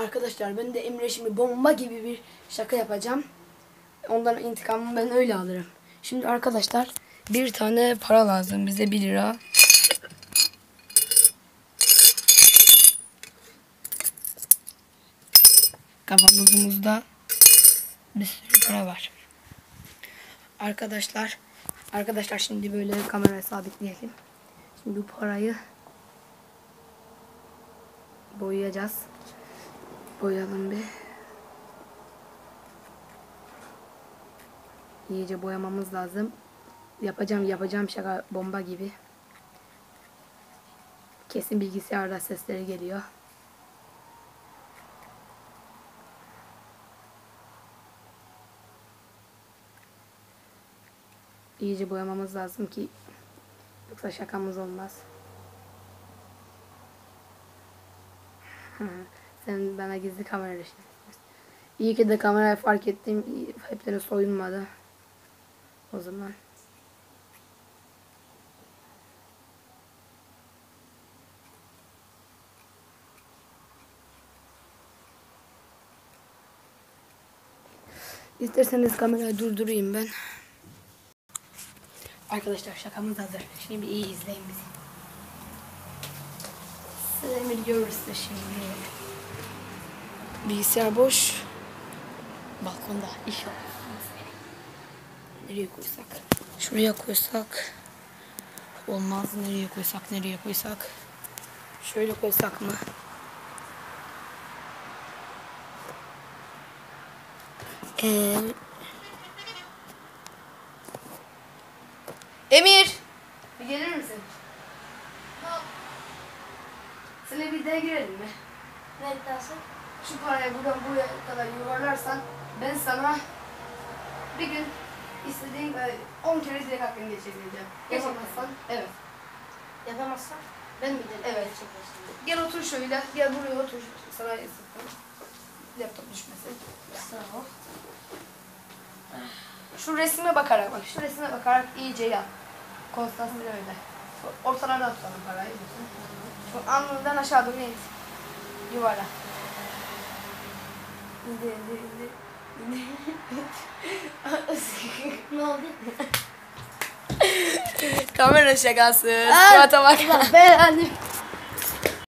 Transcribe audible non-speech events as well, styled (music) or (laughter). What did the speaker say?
Arkadaşlar ben de Emre şimdi bomba gibi bir şaka yapacağım. Ondan intikamımı ben öyle alırım. Şimdi arkadaşlar bir tane para lazım bize 1 lira. Kavanozumuzda bir sürü para var. Arkadaşlar arkadaşlar şimdi böyle kameraya sabitleyelim. Şimdi bu parayı boyayacağız. Boyayalım bir. İyice boyamamız lazım. Yapacağım yapacağım şaka bomba gibi. Kesin bilgisayarda sesleri geliyor. İyice boyamamız lazım ki yoksa şakamız olmaz. (laughs) Sen bana gizli kamera işin. İyi ki de kamerayı fark ettim. Hepleri soyunmadı. O zaman. İsterseniz kamerayı durdurayım ben. Arkadaşlar şakamız hazır. Şimdi iyi izleyin bizi. Slemir görürse şimdi. Bilgisayar boş. Balkonda iş var. Nereye koysak? Şuraya koysak. Olmaz. Nereye koysak? Nereye koysak? Şöyle koysak mı? Ee, Emir! Bir gelir misin? Sana bir daha girelim mi? Ne iddiası? Şu parayı buradan buraya kadar yuvarlarsan ben sana bir gün istediğin e, 10 kere direkt hakkını geçebileceğim. Geçemezsen evet. Yapamazsan ben mi dedim? Evet. Çekmesin. Gel otur şöyle. Gel buraya otur. Sana ısıttım. Laptop düşmesin. Sağ ol. Şu resme bakarak bak. Şu resme bakarak iyice yap. Konstansiyonu öyle. Ortalardan tutalım parayı. Şu alnından aşağı doğru in. Yuvarla. İndir, indir, indir. Ne oldu? Kamera şakası. Surata bak. Ben annem.